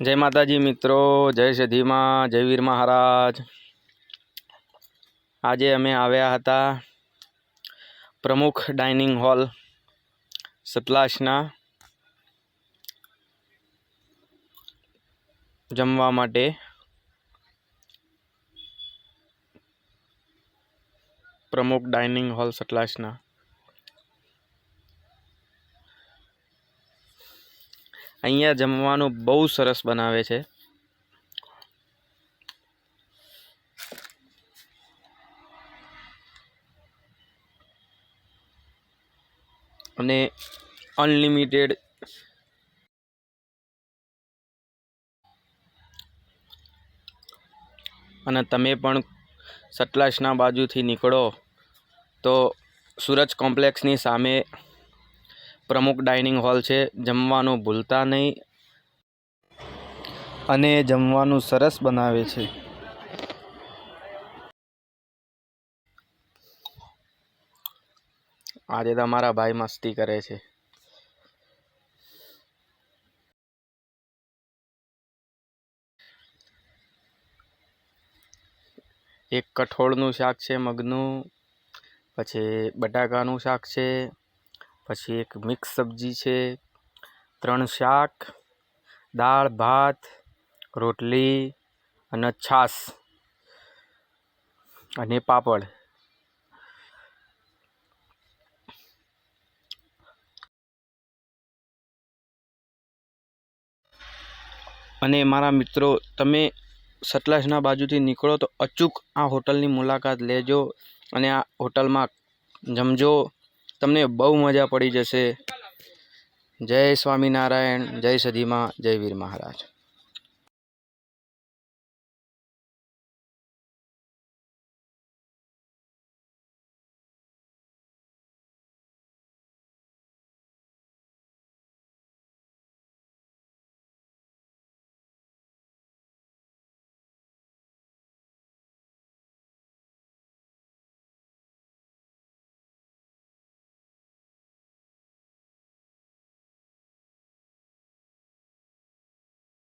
જય માતાજી મિત્રો, જય સધીમાં જય વીર મહારાજ. આજે અમે આવ્યા હતા પ્રમુખ ડાઇનિંગ હોલ સતલાસના જમવા માટે. પ્રમુખ ડાઇનિંગ હોલ સતલાસના અહીંયા જમવાનું બહુ સરસ બનાવે છે. અને અનલિમિટેડ અને તમે પણ સતલાસના બાજુથી નીકળો તો સૂરજ કોમ્પ્લેક્સની સામે પ્રમુખ ડાઇનિંગ હોલ છે, જમવાનું ભૂલતા નહીં અને જમવાનું સરસ બનાવે છે. આજે તમારા ભાઈ મસ્તી કરે છે. એક કઠોળનું શાક છે, મગનું, પછી બટાકાનું શાક છે પછી એક મિક્સ સબ્જી છે. ત્રણ શાક, દાળ, ભાત, રોટલી અને છાશ અને પાપડ. અને મારા મિત્રો, તમે સતલાસના બાજુથી નીકળો તો અચૂક આ હોટલની મુલાકાત લેજો અને આ હોટલમાં જમજો. તમને બહુ મજા પડી જશે. જય સ્વામિનારાયણ જય સદીમાં જય વીર મહારાજ.